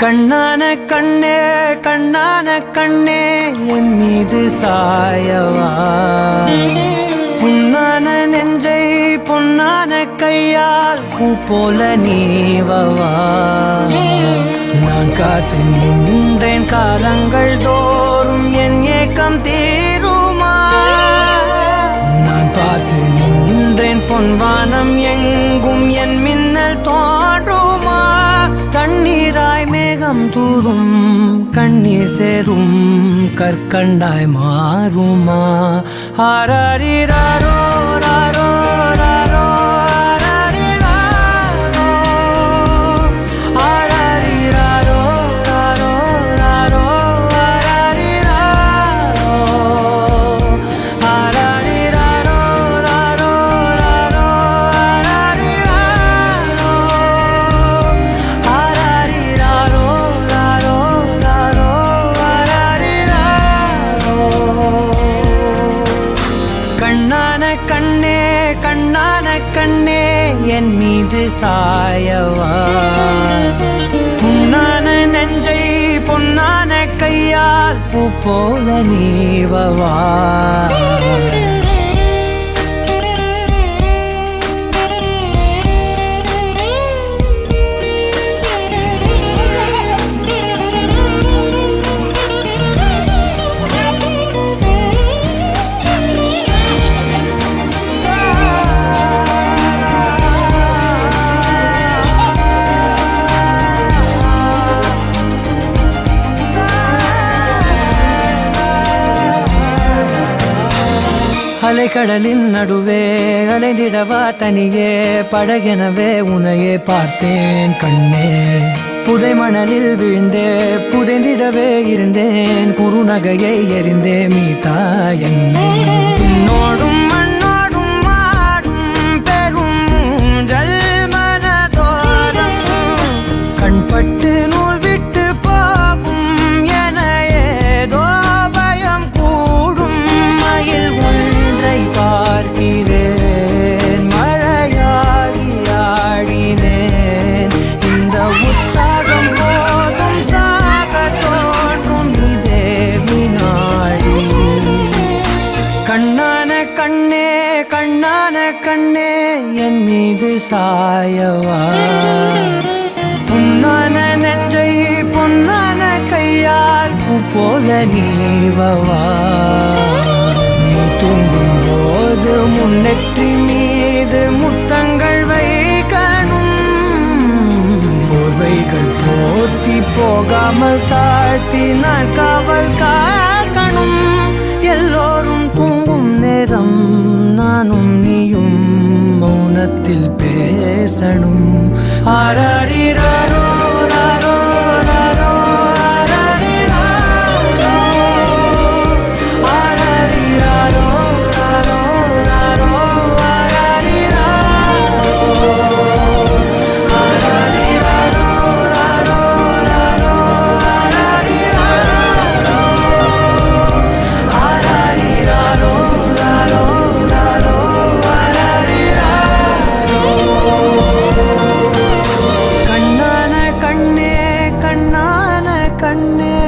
கண்ணான கண்ணே கண்ணான கண்ணே என் மீது சாயவா? புண்ணான நெஞ்சை பொன்னான கையால் பூ போல நீவவா? நான் காத்து நின்றேன் காலங்கள் தோறும் என் ஏக்கம் தீருமா? நான் பார்த்து நின்றேன் பொன்வானம் எங்க தண்ணீராய் தூரும் கண்ணீர் சேரும் கற்கண்டாய் மாறுமா? ஆராரிராரோ ராரோ கண்ணே கண்ணான கண்ணே என் மீது சாயவா? புண்ணான நெஞ்சை பொன்னான கையால் பூ போல நீவவா? அலைக்கடலின் நடுவே அலைந்திடவா தனியே படகெனவே உனையே பார்த்தேன் கண்ணே. புதை மணலில் விழுந்தே புதைந்திடவே இருந்தேன் குறுநகையை எரிந்தே மீட்டா என்னே. சாயவா? பொன்னான நெற்றை பொன்னான கையால் பூ போல நீவவா? நீ தூங்கும் போது முன்னெற்றி மீது முத்தங்கள் வைக்கணும். போர்வைகள் போர்த்தி போகாமல் தான் చేసను ఆరాడిరారో கண்ணே.